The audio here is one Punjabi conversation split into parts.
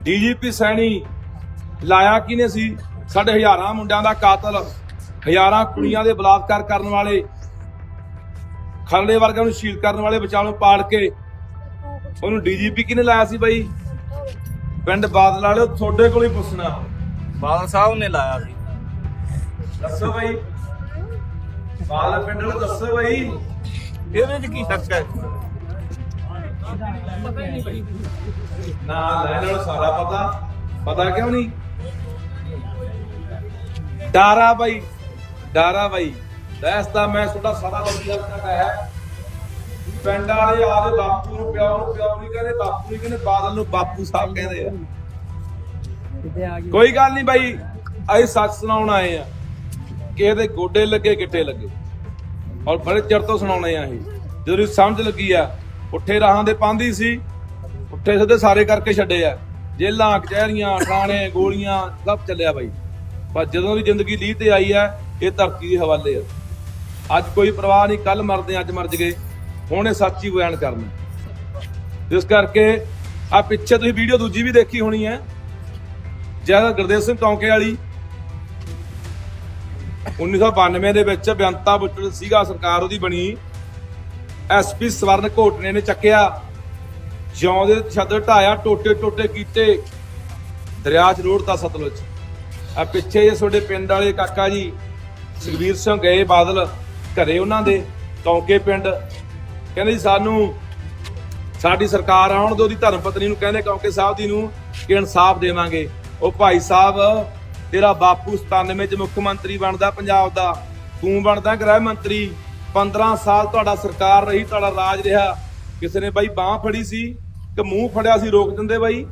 ਡੀਜੀਪੀ ਸੈਣੀ ਲਾਇਆ ਕਿਨੇ ਸੀ? ਸਾਡੇ ਹਜ਼ਾਰਾਂ ਮੁੰਡਿਆਂ ਦਾ ਕਾਤਲ ਹਜ਼ਾਰਾਂ ਕੁੜੀਆਂ ਦੇ ਬਲਾਤਕਾਰ ਕਰਨ ਵਾਲੇ ਖਲੜੇ ਵਰਗਾਂ ਨੂੰ ਸ਼ਹੀਦ ਕਰਨ ਵਾਲੇ ਵਿਚਾਲੋਂ ਪਾੜ ਕੇ ਉਹਨੂੰ ਡੀਜੀਪੀ ਕਿਨੇ ਲਾਇਆ ਸੀ ਬਾਈ? ਪਿੰਡ ਬਾਦਲ ਵਾਲਿਓ ਤੁਹਾਡੇ ਕੋਲ ਹੀ ਪੁੱਛਣਾ। ਬਾਦਲ ਸਾਹਿਬ ਨੇ ਲਾਇਆ ਸੀ। ਦੱਸੋ ਬਾਈ। ਬਾਦਲ ਪਿੰਡ ਵਾਲੇ ਦੱਸੋ ਬਾਈ। ਇਹਦੇ ਚ ਕੀ ਸ਼ੱਕ ਹੈ? ਨਾ ਲੈਣ ਨੂੰ ਸਾਰਾ ਪਤਾ। ਪਤਾ ਕਿਉਂ ਨਹੀਂ? ਡਾਰਾ ਬਾਈ ਡਾਰਾ ਬਾਈ। ਦੱਸਦਾ ਮੈਂ ਤੁਹਾਡਾ ਸਾਰਾ ਵਧੀਆ ਤੱਕ ਹੈ। ਪਿੰਡ ਵਾਲੇ ਆਦੇ ਬਾਪੂ ਨੂੰ ਪਿਓ ਨੂੰ ਪਿਓ ਨਹੀਂ ਕਹਿੰਦੇ ਬਾਪੂ ਨਹੀਂ ਕਹਿੰਦੇ ਬਾਦਲ ਨੂੰ ਬਾਪੂ ਸਾਹਿਬ ਕਹਿੰਦੇ ਆ। ਕੋਈ ਗੱਲ ਨਹੀਂ ਬਾਈ ਅਸੀਂ ਸੱਚ ਸੁਣਾਉਣ ਆਏ ਆ। ਕਿ ਇਹਦੇ ਗੋਡੇ ਲੱਗੇ ਗਿੱਟੇ ਲੱਗੇ। ਔਰ ਬੜੇ ਚਿਰ ਤੋਂ ਸੁਣਾਉਣੇ ਆ ਇਹ ਜਦੋਂ ਸਮਝ ਲੱਗੀ ਆ ਉੱਠੇ ਰਾਹਾਂ ਦੇ ਪਾਉਂਦੀ ਸੀ। ਉੱਠੇ ਸਿੱਧੇ ਸਾਰੇ ਕਰਕੇ ਛੱਡੇ ਆ। ਜੇਲਾਂ ਕਚਹਿਰੀਆਂ, ਥਾਣੇ, ਗੋਲੀਆਂ, ਸਭ ਚੱਲਿਆ ਬਾਈ। ਪਰ ਜਦੋਂ ਦੀ ਜ਼ਿੰਦਗੀ ਲੀਹ ਤੇ ਆਈ ਆ, ਇਹ ਧਰਤੀ ਦੇ ਹਵਾਲੇ ਆ। ਅੱਜ ਕੋਈ ਪਰਵਾਹ ਨਹੀਂ ਕੱਲ ਮਰਦੇ ਅੱਜ ਮਰ ਜਗੇ। ਹੁਣ ਇਹ ਸੱਚੀ ਬਿਆਨ ਕਰਨਾ। ਇਸ ਕਰਕੇ ਆ ਪਿੱਛੇ ਤੁਸੀਂ ਵੀਡੀਓ ਦੂਜੀ ਵੀ ਦੇਖੀ ਹੋਣੀ ਹੈ। ਜਿਹੜਾ ਗੁਰਦੇਵ ਸਿੰਘ ਕੌਂਕੇ ਵਾਲੀ। 1992 ਦੇ ਵਿੱਚ ਬੇਅੰਤਾ ਬੁੱਟਲ ਸੀਗਾ ਸਰਕਾਰ ਉਹਦੀ ਬਣੀ। ਐਸਪੀ ਸਵਰਨ ਘੋਟਨੇ ਨੇ ਚੱਕਿਆ। ਜਿਉਂ ਦੇ ਛੱਡ ਢਾਇਆ, ਟੋਟੇ ਟੋਟੇ ਕੀਤੇ ਦਰਿਆ 'ਚ ਰੋੜਤਾ ਸਤਲੁਜ। ਆ ਪਿੱਛੇ ਜੇ ਤੁਹਾਡੇ ਪਿੰਡ ਵਾਲੇ ਕਾਕਾ ਜੀ, ਸੁਖਬੀਰ ਸਿੰਘ ਗਏ ਬਾਦਲ ਘਰੇ ਉਹਨਾਂ ਦੇ ਕੌਂਕੇ ਪਿੰਡ। ਕਹਿੰਦੇ ਜੀ, ਸਾਨੂੰ, ਸਾਡੀ ਸਰਕਾਰ ਆਉਣ ਦੋ ਦੀ ਧਰਮ ਪਤਨੀ ਨੂੰ ਕਹਿੰਦੇ ਕੌਂਕੇ ਸਾਹਿਬ ਦੀ ਨੂੰ ਕਿ ਇਨਸਾਫ ਦੇਵਾਂਗੇ। ਉਹ ਭਾਈ ਸਾਹਿਬ, ਤੇਰਾ ਬਾਪੂ 97 ਚ ਮੁੱਖ ਮੰਤਰੀ ਬਣਦਾ, ਪੰਜਾਬ ਦਾ। ਤੂੰ ਬਣਦਾ ਗ੍ਰਹਿ ਮੰਤਰੀ। 15 ਸਾਲ ਤੁਹਾਡਾ ਸਰਕਾਰ ਰਹੀ, ਤੁਹਾਡਾ ਰਾਜ ਰਿਹਾ। ਕਿਸੇ ਨੇ ਬਾਈ ਬਾਹ ਫੜੀ ਸੀ ਕਿ ਮੂੰਹ ਫੜਿਆ ਸੀ ਰੋਕ ਦਿੰਦੇ ਬਾਈ।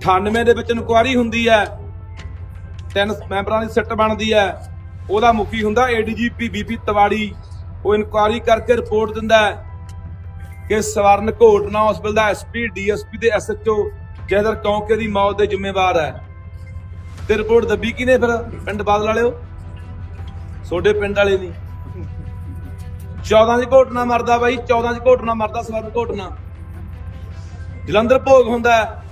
98 ਦੇ ਵਿੱਚ ਇਨਕੁਆਰੀ ਹੁੰਦੀ ਹੈ। ਤਿੰਨ ਮੈਂਬਰਾਂ ਦੀ ਸਿੱਟ ਬਣਦੀ ਹੈ। ਉਹਦਾ ਮੁਖੀ ਹੁੰਦਾ ਏਡੀਜੀਪੀ ਬੀਪੀ ਤਵਾੜੀ। ਉਹ ਇਨਕੁਆਰੀ ਕਰਕੇ ਰਿਪੋਰਟ ਦਿੰਦਾ ਹੈ ਕਿ ਸਵਰਨ ਘੋਟਨਾ ਹਸਪਤਾਲ ਦਾ ਐਸਪੀ ਡੀਐਸਪੀ ਤੇ ਐਸਐਚਓ ਜੈਦਰ ਕੌਂਕੇ ਦੀ ਮੌਤ ਦੇ ਜ਼ਿੰਮੇਵਾਰ ਹੈ। ਤੇ ਰਿਪੋਰਟ ਦੱਬੀ ਕਿਨੇ ਫਿਰ? ਪਿੰਡ ਬਾਦਲ ਵਾਲਿਓ। ਤੁਹਾਡੇ ਪਿੰਡ ਵਾਲੇ ਨਹੀਂ। 14 ਦੀ ਘੋਟਨਾ ਮਰਦਾ ਬਾਈ 14 ਦੀ ਘੋਟਨਾ ਮਰਦਾ ਸਵਰਨ ਘੋਟਨਾ ਜਲੰਧਰ ਭੋਗ ਹੁੰਦਾ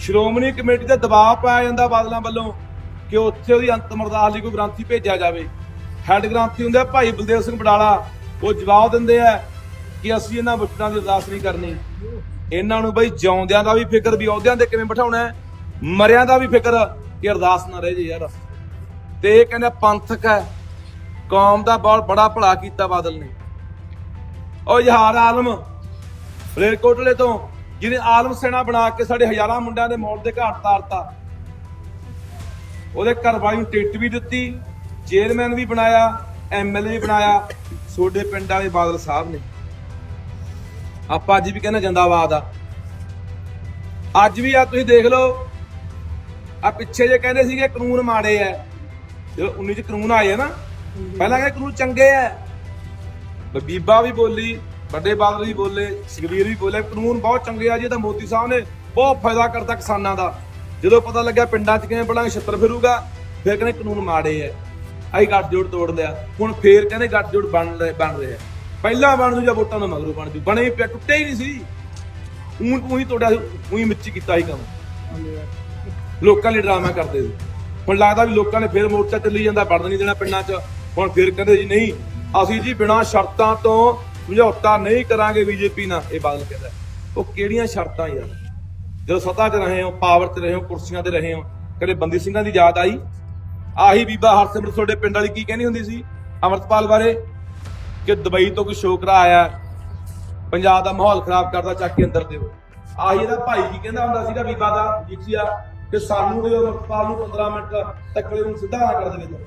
ਸ਼੍ਰੋਮਣੀ ਕਮੇਟੀ ਦਾ ਦਬਾਅ ਪਾਇਆ ਜਾਂਦਾ ਬਾਦਲਾਂ ਵੱਲੋਂ ਕਿ ਉੱਥੇ ਉਹਦੀ ਅੰਤਮ ਅਰਦਾਸ ਲਈ ਕੋਈ ਗ੍ਰੰਥੀ ਭੇਜਿਆ ਜਾਵੇ। ਹੈੱਡ ਗ੍ਰੰਥੀ ਹੁੰਦੇ ਭਾਈ ਬਲਦੇਵ ਸਿੰਘ ਬਡਾਲਾ ਉਹ ਜਵਾਬ ਦਿੰਦੇ ਆ ਕਿ ਅਸੀਂ ਇਹਨਾਂ ਬੁੱਟਾਂ ਦੀ ਅਰਦਾਸ ਨਹੀਂ ਕਰਨੀ। ਇਹਨਾਂ ਨੂੰ ਬਈ ਜਿਉਂਦਿਆਂ ਦਾ ਵੀ ਫਿਕਰ, ਵੀ ਅਹੁਦਿਆਂ ਤੇ ਕਿਵੇਂ ਬਿਠਾਉਣਾ ਮਰਿਆਂ ਦਾ ਵੀ ਫਿਕਰ ਕਿ ਅਰਦਾਸ ਨਾ ਰਹਿ ਜੇ ਯਾਰ। ਤੇ ਇਹ ਕਹਿੰਦਾ ਪੰਥਕ ਹੈ। ਕੌਮ ਦਾ ਬਹੁਤ ਬੜਾ ਭਲਾ ਕੀਤਾ ਬਾਦਲ ਨੇ। ਉਹ ਯਾਰ ਆਲਮ, ਰੇਲਕੋਟਲੇ ਤੋਂ ਜਿਹਨੇ ਆਲਮ ਸੈਨਾ ਬਣਾ ਕੇ ਸਾਡੇ ਹਜ਼ਾਰਾਂ ਮੁੰਡਿਆਂ ਦੇ ਮੌਤ ਦੇ ਘਾਟ ਤਾਰਤਾ, ਉਹਦੇ ਘਰ ਵਾਲੀ ਨੂੰ ਟਿਕਟ ਵੀ ਦਿੱਤੀ, ਚੇਅਰਮੈਨ ਵੀ ਬਣਾਇਆ ਐਮਐਲਏ ਵੀ ਬਣਾਇਆ, ਸੋਡੇ ਪਿੰਡ ਵਾਲੇ ਬਾਦਲ ਸਾਹਿਬ ਨੇ। ਆਪਾਂ ਅੱਜ ਵੀ ਕਹਿੰਦੇ ਜਿੰਦਾਬਾਦ ਆ। ਅੱਜ ਵੀ ਆ, ਤੁਸੀਂ ਦੇਖ ਲਓ, ਆ ਪਿੱਛੇ ਜੇ ਕਹਿੰਦੇ ਸੀਗੇ ਕਾਨੂੰਨ ਮਾੜੇ ਆ, ਜਦੋਂ 19 ਚ ਕਾਨੂੰਨ ਆਏ ਆ ਨਾ ਪਹਿਲਾਂ ਕਹਿੰਦੇ ਕਾਨੂੰਨ ਚੰਗੇ ਆ ਬੀਬਾ ਵੀ ਬੋਲੀ, ਵੱਡੇ ਬਾਦਲ ਵੀ ਬੋਲੇ, ਸੁਖਬੀਰ ਵੀ ਬੋਲੇ, ਕਾਨੂੰਨ ਬਹੁਤ ਚੰਗੇ ਆ ਜੀ ਤਾਂ ਮੋਦੀ ਸਾਹਿਬ ਨੇ ਬਹੁਤ ਫਾਇਦਾ ਕਰਤਾ ਕਿਸਾਨਾਂ ਦਾ। ਜਦੋਂ ਪਤਾ ਲੱਗਿਆ ਪਿੰਡਾਂ 'ਚ ਕਿਵੇਂ ਬੜਾਂਗੇ ਛੱਤਰ ਫਿਰੂਗਾ, ਫਿਰ ਕਹਿੰਦੇ ਕਾਨੂੰਨ ਮਾੜੇ ਆ ਆਈ ਗੱਠਜੋੜ ਤੋੜ ਲਿਆ। ਹੁਣ ਫੇਰ ਕਹਿੰਦੇ ਗੱਠਜੋੜ ਬਣ ਰਹੇ ਬਣ ਰਿਹਾ। ਪਹਿਲਾਂ ਬਣ ਜੂ ਜਾਂ ਵੋਟਾਂ ਦਾ ਮਗਰੋਂ ਬਣ ਜੂ। ਬਣੇ ਪਿਆ ਟੁੱਟੇ ਹੀ ਨਹੀਂ ਸੀ। ਊਂ ਊਂ ਹੀ ਤੋੜਿਆ ਮਿੱਚੀ ਕੀਤਾ ਸੀ ਕੰਮ। ਲੋਕਾਂ ਲਈ ਡਰਾਮਾ ਕਰਦੇ ਸੀ। ਹੁਣ ਲੱਗਦਾ ਵੀ ਲੋਕਾਂ ਨੇ ਫੇਰ ਮੋਰਚਾ ਚੱਲੀ ਜਾਂਦਾ, ਵੜਨ ਨਹੀਂ ਦੇਣਾ ਪਿੰਡਾਂ 'ਚ। ਹੁਣ ਫਿਰ ਕਹਿੰਦੇ ਜੀ ਨਹੀਂ, ਅਸੀਂ ਜੀ ਬਿਨਾਂ ਸ਼ਰਤਾਂ ਤੋਂ ਸਮਝੌਤਾ ਨਹੀਂ ਕਰਾਂਗੇ ਬੀਜੇਪੀ ਨਾਲ। ਇਹ ਬਾਦਲ ਕਹਿੰਦਾ ਉਹ ਕਿਹੜੀਆਂ ਸ਼ਰਤਾਂ ਯਾਰ? ਜਦੋਂ ਸੱਤਾ 'ਚ ਰਹੇ ਹੋ ਪਾਵਰ 'ਚ ਰਹੇ ਹੋ, ਕੁਰਸੀਆਂ ਤੇ ਰਹੇ ਹੋ, ਕਦੇ ਬੰਦੀ ਸਿੰਘਾਂ ਦੀ ਯਾਦ ਆਈ? ਆਹੀ ਬੀਬਾ ਹਰਸਿਮਰਤ ਤੁਹਾਡੇ ਪਿੰਡ ਵਾਲੀ ਕੀ ਕਹਿੰਦੀ ਹੁੰਦੀ ਸੀ ਅਮਰਤਪਾਲ ਬਾਰੇ? ਕਿ ਦੁਬਈ ਤੋਂ ਕੋਈ ਸ਼ੋਕਰਾ ਆਇਆ, ਪੰਜਾਬ ਦਾ ਮਾਹੌਲ ਖਰਾਬ ਕਰਦਾ, ਚੱਕ ਕੇ ਅੰਦਰ ਦਿਓ। ਆਹੀ ਇਹਦਾ ਭਾਈ ਕੀ ਕਹਿੰਦਾ ਹੁੰਦਾ ਸੀਗਾ ਬੀਬਾ ਦਾ ਜਿਕਸੀਆ ਕਿ ਸਾਨੂੰ ਦੇ ਅਮਰਪਾਲ ਨੂੰ 15 ਮਿੰਟ ਤੱਕ ਨੂੰ ਸਿੱਧਾ ਨਾ ਕਰ ਦੇਵੇ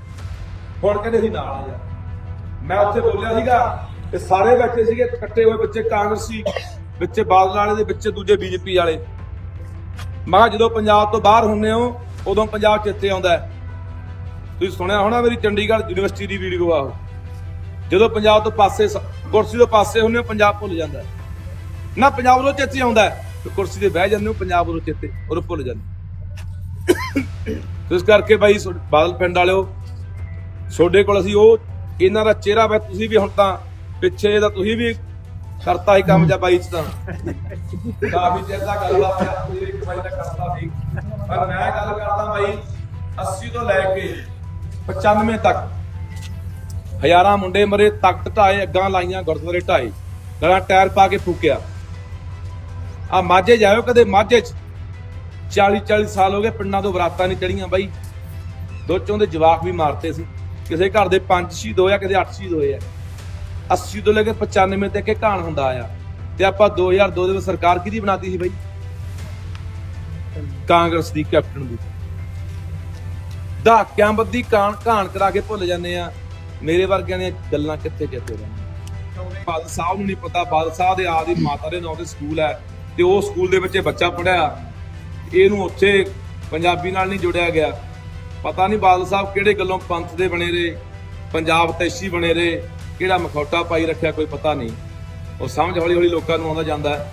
ਹੁਣ ਕਹਿੰਦੇ ਸੀ ਨਾਲ ਆ ਯਾਰ ਮੈਂ ਉੱਥੇ ਬੋਲਿਆ ਸੀਗਾ ਤੇ ਸਾਰੇ ਬੈਠੇ ਸੀਗੇ, ਇਕੱਠੇ ਹੋਏ ਬੱਚੇ ਕਾਂਗਰਸੀ ਵਿੱਚੇ ਬਾਦਲ ਵਾਲੇ ਦੇ ਵਿੱਚੇ ਦੂਜੇ ਬੀਜੇਪੀ ਵਾਲੇ। ਮੈਂ ਕਿਹਾ ਜਦੋਂ ਪੰਜਾਬ ਤੋਂ ਬਾਹਰ ਹੁੰਨੇ ਹੋ, ਉਦੋਂ ਪੰਜਾਬ ਚੇਤੇ ਆਉਂਦਾ ਤੁਸੀਂ ਸੁਣਿਆ ਹੋਣਾ ਮੇਰੀ ਚੰਡੀਗੜ੍ਹ ਯੂਨੀਵਰਸਿਟੀ ਦੀ ਵੀਡੀਓ ਆ ਉਹ ਜਦੋਂ ਪੰਜਾਬ ਤੋਂ ਪਾਸੇ ਕੁਰਸੀ ਤੋਂ ਪਾਸੇ ਹੁੰਨੇ ਹੋ, ਪੰਜਾਬ ਭੁੱਲ ਜਾਂਦਾ ਨਾ ਪੰਜਾਬ ਨੂੰ ਚੇਤੇ ਆਉਂਦਾ ਤੇ ਕੁਰਸੀ ਤੇ ਬਹਿ ਜਾਂਦੇ ਹੋ, ਪੰਜਾਬ ਉਦੋਂ ਚੇਤੇ, ਉਦੋਂ ਭੁੱਲ ਜਾਂਦੇ ਇਸ ਕਰਕੇ ਬਾਈ ਬਾਦਲ ਪਿੰਡ ਵਾਲਿਓ ਤੁਹਾਡੇ ਕੋਲ ਅਸੀਂ ਉਹ ਇਹਨਾਂ ਦਾ ਚਿਹਰਾ ਵਾ, ਤੁਸੀਂ ਵੀ ਹੁਣ ਤਾਂ ਪਿੱਛੇ ਦਾ ਤੁਸੀਂ ਵੀ ਕਰਤਾ ਹੀ ਕੰਮ ਜਾਂ ਬਾਈ ਚ ਤਾਂ। ਕਾਫੀ ਚਿਰ ਦਾ ਗੱਲ ਆ ਪਿਆ ਇੱਕ ਬਾਈ ਦਾ ਕਰਤਾ ਸੀ। ਪਰ ਮੈਂ ਗੱਲ ਕਰਦਾ ਬਾਈ 80 ਤੋਂ ਲੈ ਕੇ 95 ਤੱਕ ਹਜ਼ਾਰਾਂ ਮੁੰਡੇ ਮਰੇ, ਤਖਤ ਢਾਏ, ਅੱਗਾਂ ਲਾਈਆਂ, ਗੁਰਦੁਆਰੇ ਢਾਏ, ਗਲਾਂ ਟਾਇਰ ਪਾ ਕੇ ਫੂਕਿਆ। ਆ ਮਾਝੇ ਜਾਇਓ ਕਦੇ, ਮਾਝੇ ਚ 40 40 ਸਾਲ ਹੋ ਗਏ, ਪਿੰਡਾਂ ਤੋਂ ਬਰਾਤਾਂ ਨਹੀਂ ਚੜੀਆਂ ਬਾਈ। ਦੋ ਚੋਂ ਦੇ ਜਵਾਕ ਵੀ ਮਾਰਤੇ ਸੀ। ਕਿਸੇ ਘਰ ਦੇ ਪੰਜ ਸ਼ਹੀਦ ਹੋਇਆ ਕਿਸੇ 8 ਸ਼ਹੀਦ ਹੋਏ ਆ। 80 ਤੋਂ ਲੈ ਕੇ 95 ਤੱਕ ਇਹ ਕਹਾਣ ਹੁੰਦਾ ਆਇਆ ਤੇ ਆਪਾਂ 2002 ਦੇ ਵਿੱਚ ਸਰਕਾਰ ਕਿਹਦੀ ਬਣਾਤੀ ਸੀ ਬਾਈ? ਕਾਂਗਰਸ ਦੀ, ਕੈਪਟਨ ਦੀ। ਧਾਕਿਆਂ ਬੱਦੀ ਕਾਣ, ਘਾਣ ਕਰਾ ਕੇ ਭੁੱਲ ਜਾਂਦੇ ਆ। ਮੇਰੇ ਵਰਗਿਆਂ ਦੀਆਂ ਗੱਲਾਂ ਕਿੱਥੇ ਕਿੱਥੇ ਰਹਿੰਦੀਆਂ। ਬਾਦਲ ਸਾਹਿਬ ਨੂੰ ਨਹੀਂ ਪਤਾ, ਬਾਦਲ ਸਾਹਿਬ ਦੇ ਆਦੀ ਮਾਤਾ ਦੇ ਨਾਂ ਤੇ ਸਕੂਲ ਹੈ। ਤੇ ਉਹ ਸਕੂਲ ਦੇ ਵਿੱਚ ਬੱਚਾ ਪੜਿਆ ਇਹਨੂੰ ਉੱਥੇ ਪੰਜਾਬੀ ਨਾਲ ਨਹੀਂ ਜੁੜਿਆ ਗਿਆ। ਪਤਾ ਨਹੀਂ ਬਾਦਲ ਸਾਹਿਬ ਕਿਹੜੇ ਗੱਲੋਂ ਪੰਥ ਦੇ ਬਣੇ ਰਹੇ, ਪੰਜਾਬ ਤੈਸ਼ੀ ਬਣੇ ਰਹੇ, ਕਿਹੜਾ ਮਖੌਟਾ ਪਾਈ ਰੱਖਿਆ ਕੋਈ ਪਤਾ ਨਹੀਂ। ਉਹ ਸਮਝ ਹੌਲੀ ਹੌਲੀ ਲੋਕਾਂ ਨੂੰ ਆਉਂਦਾ ਜਾਂਦਾ ਹੈ।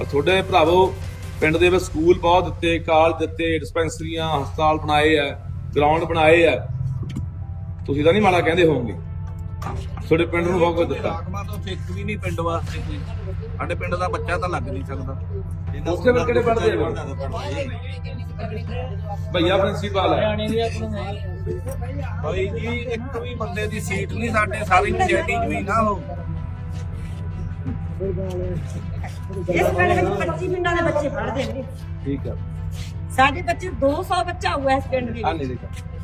ਔਰ ਤੁਹਾਡੇ ਭਰਾਵੋ, ਪਿੰਡ ਦੇ ਵਿੱਚ ਸਕੂਲ ਬਹੁਤ ਦਿੱਤੇ, ਕਾਲਜ ਦਿੱਤੇ, ਡਿਸਪੈਂਸਰੀਆਂ, ਹਸਪਤਾਲ ਬਣਾਏ ਆ ਗਰਾਊਂਡ ਬਣਾਏ ਆ ਤੁਸੀਂ ਤਾਂ ਨਹੀਂ ਮਾੜਾ ਕਹਿੰਦੇ ਹੋਵੋਗੇ। ਤੁਹਾਡੇ ਪਿੰਡ ਨੂੰ ਬਹੁਤ ਕੁਝ ਦਿੱਤਾ। ਆਗਮਾ ਤੋਂ ਇੱਕ ਵੀ ਨਹੀਂ ਪਿੰਡ ਵਾਸਤੇ ਕੋਈ। ਸਾਡੇ ਪਿੰਡ ਦਾ ਬੱਚਾ ਤਾਂ ਲੱਗ ਨਹੀਂ ਸਕਦਾ। ਉੱਥੇ ਫਿਰ ਕਿਹੜੇ ਪੜ੍ਹਦੇ ਆ? ਭਈਆ ਪ੍ਰਿੰਸੀਪਲ ਹੈ ਬਾਈ ਜੀ ਇੱਕ ਵੀ ਬੰਦੇ ਦੀ ਸੀਟ ਨਹੀਂ ਸਾਡੇ ਸਾਰੀ ਪੰਚਾਇਤੀ ਜ਼ਮੀਨ ਆ ਉਹ। ਇਸ ਪਿੰਡ ਵਿੱਚ 25 ਪਿੰਡਾਂ ਦੇ ਬੱਚੇ ਪੜ੍ਹਦੇ ਨੇ। ਠੀਕ ਹੈ ਸਾਡੇ ਬੱਚੇ 200 ਬੱਚਾ ਹੋਇਆ ਇਸ ਪਿੰਡ ਦੇ ਆ ਵਿੱਚ। ਨਹੀਂ ਦੇਖਾ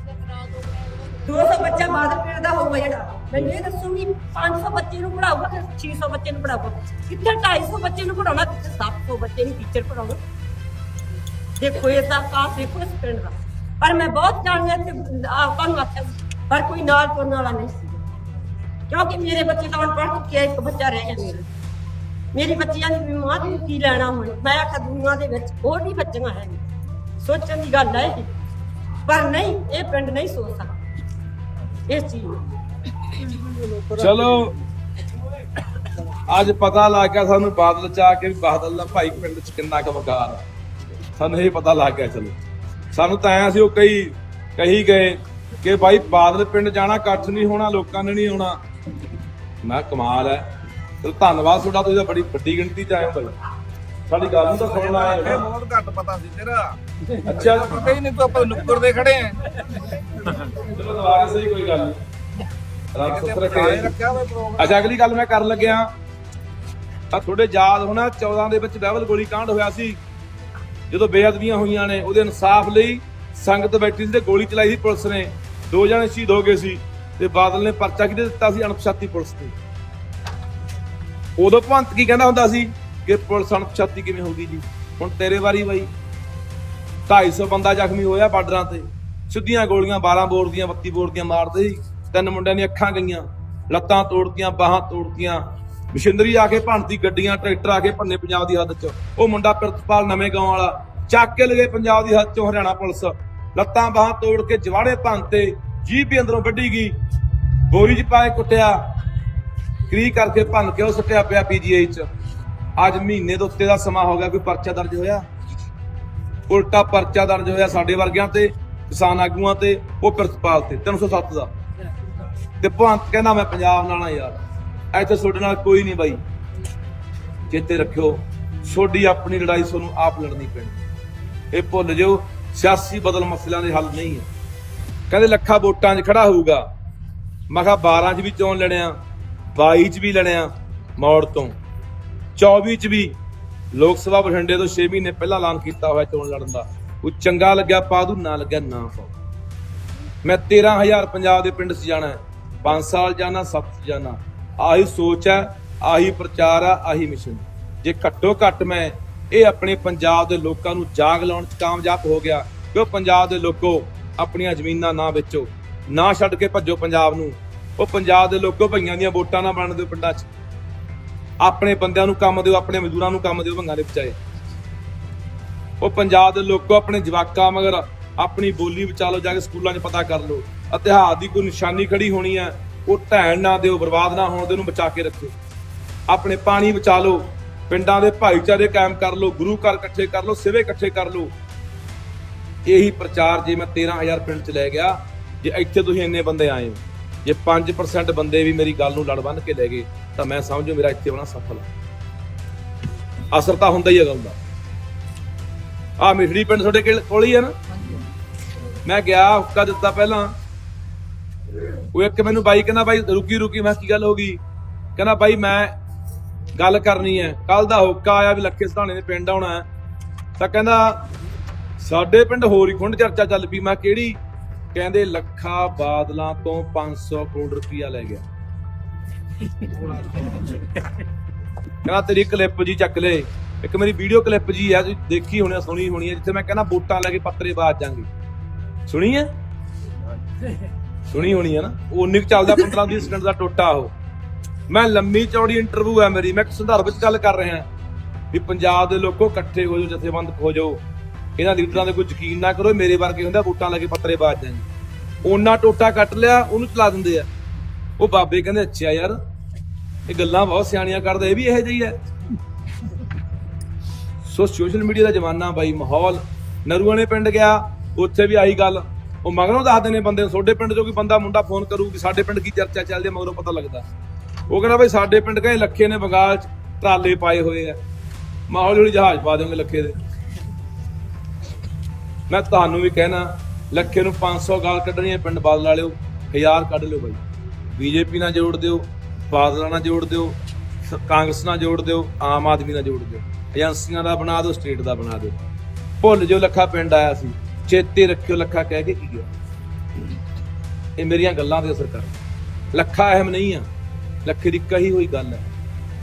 200 ਬੱਚਾ ਬਾਦਲ ਪਿੰਡ ਦਾ ਹੋਊਗਾ ਜਿਹੜਾ। ਮੈਨੂੰ ਇਹ ਦੱਸੋ ਵੀ 500 ਬੱਚੇ ਨੂੰ ਪੜਾਊਗਾ ਕਿ 600 ਬੱਚੇ ਨੂੰ ਪੜਾਊਗਾ ਕਿੱਥੇ 250 ਬੱਚੇ ਨੂੰ ਪੜਾਉਣਾ ਕਿੱਥੇ 700 ਬੱਚੇ ਨੂੰ ਟੀਚਰ ਪੜਾਉਣਾ ਦੇਖੋ ਇਹ ਤਾਂ ਕਾਸ ਦੇਖੋ ਇਸ ਪਿੰਡ ਦਾ। ਪਰ ਮੈਂ ਬਹੁਤ ਜਾਣਦਾ ਤੇ ਆਪਾਂ ਨੂੰ ਆਖਿਆ ਪਰ ਕੋਈ ਨਾਲ ਤੁਰਨ ਵਾਲਾ ਨਹੀਂ ਸੀ। ਕਿਉਂਕਿ ਮੇਰੇ ਬੱਚੇ ਤਾਂ ਹੁਣ ਪੜ੍ਹ ਚੁੱਕੇ ਆ, ਇੱਕ ਬੱਚਾ ਰਹਿ ਗਿਆ। ਮੇਰਾ ਮੇਰੀ ਬੱਚੀਆਂ ਦੀ ਵੀ ਮਾਂ ਕੀ ਲੈਣਾ ਹੁਣ? ਮੈਂ ਆਖਿਆ ਦੁਨੀਆ ਦੇ ਵਿੱਚ ਹੋਰ ਵੀ ਬੱਚੀਆਂ ਹੈਗੀਆਂ। ਸੋਚਣ ਦੀ ਗੱਲ ਹੈ ਪਰ ਨਹੀਂ, ਇਹ ਪਿੰਡ ਨਹੀਂ ਸੋਚ ਸਕਦਾ। ਇਸ ਚੀਜ਼ ਨੂੰ ਚਲੋ, ਅੱਜ ਪਤਾ ਲੱਗ ਗਿਆ ਸਾਨੂੰ ਬਾਦਲ ਚ ਆ ਕੇ ਵੀ ਬਾਦਲ ਦਾ ਭਾਈ ਪਿੰਡ ਚ ਕਿੰਨਾ ਕੁ ਵਕਾਰ ਆ। ਸਾਨੂੰ ਇਹ ਪਤਾ ਲੱਗ ਗਿਆ, ਚਲੋ। ਸਾਨੂੰ ਤਾਂ ਐਂ ਸੀ, ਉਹ ਕਈ ਕਹੀ ਗਏ ਕਿ ਭਾਈ ਬਾਦਲ ਪਿੰਡ ਜਾਣਾ ਇਕੱਠ ਨਹੀਂ ਹੋਣਾ, ਲੋਕਾਂ ਨੇ ਨਹੀਂ ਆਉਣਾ। ਮੈਂ ਕਮਾਲ ਹੈ। ਚਲੋ, ਧੰਨਵਾਦ ਤੁਹਾਡਾ, ਤੁਸੀਂ ਤਾਂ ਬੜੀ ਵੱਡੀ ਗਿਣਤੀ ਚ ਆਏ ਹੋ ਸਾਡੀ ਗੱਲ ਨੂੰ ਤਾਂ ਸੁਣਨ ਆਏ ਹੋ। ਬਹੁਤ ਘੱਟ ਪਤਾ ਸੀ ਤੇਰਾ। ਅੱਛਾ ਪਤਾ ਹੀ ਨਹੀਂ ਤੂੰ ਆਪਾਂ ਨੁੱਕਰ ਦੇ ਖੜੇ ਆ। ਚਲੋ ਦੁਬਾਰਾ ਸਹੀ ਕੋਈ ਗੱਲ ਨਹੀਂ ਰੱਬ ਸੁੱਤ ਰੱਖੇ ਅੱਛਾ ਅਗਲੀ ਗੱਲ ਮੈਂ ਕਰਨ ਲੱਗਿਆ। ਆ ਤੁਹਾਡੇ ਯਾਦ ਹੋਣਾ 14 ਦੇ ਵਿੱਚ ਬਹਿਬਲ ਗੋਲੀ ਕਾਂਡ ਹੋਇਆ ਸੀ। ਜਦੋਂ ਬੇਅਦਬੀਆਂ ਹੋਈਆਂ ਨੇ ਉਹਦੇ ਇਨਸਾਫ ਲਈ ਸੰਗਤ ਬੈਠੀ ਸੀ ਤੇ ਗੋਲੀ ਚਲਾਈ ਸੀ ਪੁਲਿਸ ਨੇ। ਦੋ ਜਣੇ ਸ਼ਹੀਦ ਹੋ ਗਏ ਸੀ ਤੇ ਬਾਦਲ ਨੇ ਪਰਚਾ ਕਿਹਦੇ ਦਿੱਤਾ ਸੀ? ਅਣਪਛਾਤੀ ਪੁਲਿਸ ਤੇ। ਉਦੋਂ ਭੰਤ ਕੀ ਕਹਿੰਦਾ ਹੁੰਦਾ ਸੀ ਕਿ ਪੁਲਿਸ ਅਣਪਛਾਤੀ ਕਿਵੇਂ ਹੋਊਗੀ ਜੀ? ਹੁਣ ਤੇਰੇ ਵਾਰੀ ਬਾਈ। 250 ਬੰਦਾ ਜ਼ਖਮੀ ਹੋਇਆ ਬਾਰਡਰਾਂ ਤੇ। ਸਿੱਧੀਆਂ ਗੋਲੀਆਂ 12 ਬੋਰ ਦੀਆਂ 32 ਬੋਰ ਦੀਆਂ ਮਾਰਦੇ ਸੀ। ਤਿੰਨ ਮੁੰਡਿਆਂ ਦੀਆਂ ਅੱਖਾਂ ਗਈਆਂ, ਲੱਤਾਂ ਤੋੜਤੀਆਂ, ਬਾਹਾਂ ਤੋੜਤੀਆਂ। ਮਸ਼ੀਨਰੀ ਆ ਕੇ ਭੰਨਤੀ, ਗੱਡੀਆਂ, ਟਰੈਕਟਰ ਆ ਕੇ ਭੰਨੇ ਪੰਜਾਬ ਦੀ ਹੱਦ 'ਚ। ਉਹ ਮੁੰਡਾ ਪ੍ਰਿਤਪਾਲ ਨਵੇਂ ਗਾਉਂ ਵਾਲਾ। ਚੱਕ ਕੇ ਲਗੇ ਪੰਜਾਬ ਦੀ ਹੱਦ 'ਚੋਂ ਹਰਿਆਣਾ ਪੁਲਿਸ। ਲੱਤਾਂ, ਬਾਹਾਂ ਤੋੜ ਕੇ ਜਵਾੜੇ ਭੰਨਤੇ ਜੀਭ ਵੀ ਅੰਦਰੋਂ ਵੱਢੀ ਗਈ। ਬੋਰੀ 'ਚ ਪਾਏ ਕੁੱਟਿਆ। ਕਰੀ ਕਰਕੇ ਭੰਨ ਕੇ ਉਹ ਸੁੱਟਿਆ ਪਿਆ ਪੀਜੀਆਈ 'ਚ। ਅੱਜ ਮਹੀਨੇ ਦੇ ਉੱਤੇ ਦਾ ਸਮਾਂ ਹੋ ਗਿਆ, ਕੋਈ ਪਰਚਾ ਦਰਜ ਹੋਇਆ? ਉਲਟਾ ਪਰਚਾ ਦਰਜ ਹੋਇਆ ਸਾਡੇ ਵਰਗਿਆਂ ਤੇ, ਕਿਸਾਨ ਆਗੂਆਂ ਤੇ, ਉਹ ਪ੍ਰਿਤਪਾਲ ਤੇ 307 ਦਾ। ਤੇ ਭਵੰਤ ਕਹਿੰਦਾ, ਮੈਂ ਪੰਜਾਬ ਨਾਲ ਆ ਯਾਰ, ਇੱਥੇ ਤੁਹਾਡੇ ਨਾਲ ਕੋਈ ਨਹੀਂ ਬਾਈ। ਚੇਤੇ ਰੱਖਿਓ, ਤੁਹਾਡੀ ਆਪਣੀ ਲੜਾਈ ਤੁਹਾਨੂੰ ਆਪ ਲੜਨੀ ਪੈਣੀ। ਇਹ ਭੁੱਲ ਜਾਓ, ਸਿਆਸੀ ਬਦਲ ਮਸਲਿਆਂ ਦੇ ਹੱਲ ਨਹੀਂ ਹੈ। ਕਹਿੰਦੇ, ਲੱਖਾਂ ਵੋਟਾਂ 'ਚ ਖੜਾ ਹੋਊਗਾ। ਮੈਂ ਕਿਹਾ 12 'ਚ ਵੀ ਚੋਣ ਲੜਿਆ 22 'ਚ ਵੀ ਲੜਿਆ, ਮੌੜ ਤੋਂ। 24 'ਚ ਵੀ ਲੋਕ ਸਭਾ ਬਠਿੰਡੇ ਤੋਂ 6 ਮਹੀਨੇ ਪਹਿਲਾਂ ਐਲਾਨ ਕੀਤਾ ਹੋਇਆ ਚੋਣ ਲੜਨ ਦਾ। ਉਹ ਚੰਗਾ ਲੱਗਿਆ ਪਾ ਦੂ ਨਾ ਲੱਗਿਆ ਨਾ ਪਾਓ ਮੈਂ 13000 ਪੰਜਾਬ ਦੇ ਪਿੰਡ 'ਚ ਜਾਣਾ 5 ਸਾਲ ਜਾਣਾ 7 ਜਾਣਾ। ਆਹੀ ਸੋਚ ਹੈ, ਆਹੀ ਪ੍ਰਚਾਰ ਆ ਆਹੀ ਮਿਸ਼ਨ। ਜੇ ਘੱਟੋ ਘੱਟ ਮੈਂ ਇਹ ਆਪਣੇ ਪੰਜਾਬ ਦੇ ਲੋਕਾਂ ਨੂੰ ਜਾਗ ਲਾਉਣ 'ਚ ਕਾਮਯਾਬ ਹੋ ਗਿਆ, ਕਿ ਉਹ ਪੰਜਾਬ ਦੇ ਲੋਕੋ ਆਪਣੀਆਂ ਜ਼ਮੀਨਾਂ ਨਾ ਵੇਚੋ, ਨਾ ਛੱਡ ਕੇ ਭੱਜੋ ਪੰਜਾਬ ਨੂੰ। ਉਹ ਪੰਜਾਬ ਦੇ ਲੋਕੋ ਭਈਆਂ ਦੀਆਂ ਵੋਟਾਂ ਨਾ ਬਣ ਦਿਓ ਪਿੰਡਾਂ 'ਚ। ਆਪਣੇ ਬੰਦਿਆਂ ਨੂੰ ਕੰਮ ਦਿਓ, ਆਪਣੇ ਮਜ਼ਦੂਰਾਂ ਨੂੰ ਕੰਮ ਦਿਓ ਭੰਗਾਂ ਦੇ ਬਚਾਏ ਉਹ ਪੰਜਾਬ ਦੇ ਲੋਕੋ ਆਪਣੇ ਜਵਾਕਾਂ ਮਗਰ ਆਪਣੀ ਬੋਲੀ ਬਚਾ ਲਓ, ਜਾ ਕੇ ਸਕੂਲਾਂ 'ਚ ਪਤਾ ਕਰ ਲਓ। ਇਤਿਹਾਸ ਦੀ ਕੋਈ ਨਿਸ਼ਾਨੀ ਖੜੀ ਹੋਣੀ ਹੈ, ਉਹ ਢਹਿਣ ਨਾ ਦਿਓ, ਬਰਬਾਦ ਨਾ ਹੋਣ ਦੇ ਉਹਨੂੰ ਬਚਾ ਕੇ ਰੱਖੋ। ਆਪਣੇ ਪਾਣੀ ਬਚਾ ਲਓ, ਪਿੰਡਾਂ ਦੇ ਭਾਈਚਾਰੇ ਕਾਇਮ ਕਰ ਲਓ, ਗੁਰੂ ਘਰ ਇਕੱਠੇ ਕਰ ਲਓ, ਸਿਵੇ ਇਕੱਠੇ ਕਰ ਲਓ। ਇਹੀ ਪ੍ਰਚਾਰ ਜੇ ਮੈਂ 13000 ਪਿੰਡ 'ਚ ਲੈ ਗਿਆ, ਜੇ ਇੱਥੇ ਤੁਸੀਂ ਇੰਨੇ ਬੰਦੇ ਆਏ ਹੋ। ਜੇ 5% ਬੰਦੇ ਵੀ ਮੇਰੀ ਗੱਲ ਨੂੰ ਲੜ ਬੰਨ ਕੇ ਲੈ ਗਏ ਤਾਂ ਮੈਂ ਸਮਝੂ ਮੇਰਾ ਇੱਥੇ ਹੋਣਾ ਸਫਲ ਅਸਰ ਤਾਂ ਹੁੰਦਾ ਹੀ ਹੈ ਗੱਲ ਦਾ ਆ ਮਿਠੜੀ ਪਿੰਡ ਤੁਹਾਡੇ ਕੋਲ- ਹੀ ਹੈ ਨਾ? ਮੈਂ ਗਿਆ ਹੁੱਕਾ ਦਿੱਤਾ ਪਹਿਲਾਂ। ਉਹ ਇੱਕ ਮੈਨੂੰ ਬਾਈ ਕਹਿੰਦਾ ਬਾਈ ਰੁਕੀ ਰੁਕੀ। ਮੈਂ ਕੀ ਗੱਲ ਹੋ ਗਈ? ਕਹਿੰਦਾ ਬਾਈ ਮੈਂ ਗੱਲ ਕਰਨੀ ਹੈ। ਕੱਲ ਦਾ ਹੁੱਕਾ ਆਇਆ ਵੀ ਲੱਖੇ ਸਧਾਣੇ ਦੇ ਪਿੰਡ ਆਉਣਾ ਤਾਂ ਕਹਿੰਦਾ ਸਾਡੇ ਪਿੰਡ ਹੋਰ ਹੀ ਖੁੰਡ ਚਰਚਾ ਚੱਲ ਪਈ। ਮੈਂ ਕਿਹੜੀ? ਕਹਿੰਦੇ ਲੱਖਾਂ ਬਾਦਲਾਂ ਤੋਂ 500 ਕਰੋੜ ਰੁਪਇਆ ਲੈ ਗਿਆ। ਕਹਿੰਦਾ ਤੇਰੀ ਕਲਿੱਪ ਜੀ ਚੱਕ ਲੈ। ਇੱਕ ਮੇਰੀ ਵੀਡੀਓ ਕਲਿੱਪ ਜੀ ਹੈ ਤੁਸੀਂ ਦੇਖੀ ਹੋਣੀ ਸੁਣੀ ਹੋਣੀ ਹੈ ਜਿੱਥੇ ਮੈਂ ਕਹਿੰਦਾ ਵੋਟਾਂ ਲੈ ਕੇ ਪੱਤਰੇ ਬਾਜ ਜਾਾਂਗੇ। ਸੁਣੀ ਹੈ ਸੁਣੀ ਹੋਣੀ ਹੈ ਨਾ? ਉਹ ਉਨੀ ਕੁ ਚੱਲਦਾ 15 20 ਸਕਿੰਟ ਦਾ ਟੋਟਾ ਉਹ। ਮੈਂ ਲੰਮੀ ਚੌੜੀ ਇੰਟਰਵਿਊ ਹੈ ਮੇਰੀ, ਮੈਂ ਇੱਕ ਸੰਦਰਭ ਵਿੱਚ ਗੱਲ ਕਰ ਰਿਹਾ। ਵੀ ਪੰਜਾਬ ਦੇ ਲੋਕੋ ਇਕੱਠੇ ਹੋ ਜਾਓ ਜਥੇਬੰਦ ਹੋ ਜਾਓ। ਇਹਨਾਂ ਲੀਡਰਾਂ ਦੇ ਕੋਈ ਯਕੀਨ ਨਾ ਕਰੋ ਮੇਰੇ ਵਰਗੇ ਹੁੰਦਾ ਵੋਟਾਂ ਲੈ ਕੇ ਪੱਤਰੇ ਬਾਜ ਜਾਣਗੇ ਉਹਨਾਂ ਟੋਟਾ ਕੱਟ ਲਿਆ, ਉਹਨੂੰ ਚਲਾ ਦਿੰਦੇ ਆ। ਉਹ ਬਾਬੇ ਕਹਿੰਦੇ, ਅੱਛਾ ਯਾਰ, ਇਹ ਗੱਲਾਂ ਬਹੁਤ ਸਿਆਣੀਆਂ ਕਰਦਾ, ਇਹ ਵੀ ਇਹੋ ਜਿਹੀ ਹੈ। ਸੋ ਸੋਸ਼ਲ ਮੀਡੀਆ ਦਾ ਜ਼ਮਾਨਾ ਬਾਈ ਮਾਹੌਲ ਨਰੂਆਣੇ ਪਿੰਡ ਗਿਆ, ਉੱਥੇ ਵੀ ਆਈ ਗੱਲ। ਉਹ ਮਗਰੋਂ ਦੱਸਦੇ ਨੇ ਬੰਦੇ ਤੁਹਾਡੇ ਪਿੰਡ ਚੋਂ ਕੋਈ ਬੰਦਾ ਮੁੰਡਾ ਫੋਨ ਕਰੂ ਕਿ ਸਾਡੇ ਪਿੰਡ ਕੀ ਚਰਚਾ ਚੱਲਦੀ ਹੈ, ਮਗਰੋਂ ਪਤਾ ਲੱਗਦਾ। ਉਹ ਕਹਿੰਦਾ ਬਾਈ, ਸਾਡੇ ਪਿੰਡ ਕਹੇ ਲੱਖੇ ਨੇ ਬੰਗਾਲ ਚ ਟਰਾਲੇ ਪਾਏ ਹੋਏ ਆ। ਮਾਹੌਲ ਹੌਲੀ ਜਹਾਜ਼ ਪਾ ਦੇਵਾਂਗੇ ਲੱਖੇ ਦੇ। ਮੈਂ ਤੁਹਾਨੂੰ ਵੀ ਕਹਿਣਾ, ਲੱਖੇ ਨੂੰ 500 ਗਾਲ ਕੱਢਣੀ ਹੈ ਪਿੰਡ ਬਾਦਲ ਵਾਲਿਓ, ਹਜ਼ਾਰ ਕੱਢ ਲਿਓ ਬਾਈ। ਬੀਜੇਪੀ ਨਾਲ ਜੋੜ ਦਿਓ, ਬਾਦਲਾਂ ਨਾਲ ਜੋੜ ਦਿਓ, ਸ- ਕਾਂਗਰਸ ਨਾਲ ਜੋੜ ਦਿਓ, ਆਮ ਆਦਮੀ ਨਾਲ ਜੋੜ ਦਿਓ। ਏਜੰਸੀਆਂ ਦਾ ਬਣਾ ਦਿਓ, ਸਟੇਟ ਦਾ ਬਣਾ ਦਿਓ। ਭੁੱਲ ਜੋ ਲੱਖਾ ਪਿੰਡ ਆਇਆ ਸੀ, ਚੇਤੇ ਰੱਖਿਓ ਲੱਖਾ ਕਹਿ ਕੇ ਕੀ ਗਿਆ। ਇਹ ਮੇਰੀਆਂ ਗੱਲਾਂ ਤੇ ਅਸਰ ਕਰ ਲੱਖਾ ਅਹਿਮ ਨਹੀਂ ਆ, ਲੱਖੇ ਦੀ ਕਹੀ ਹੋਈ ਗੱਲ ਹੈ।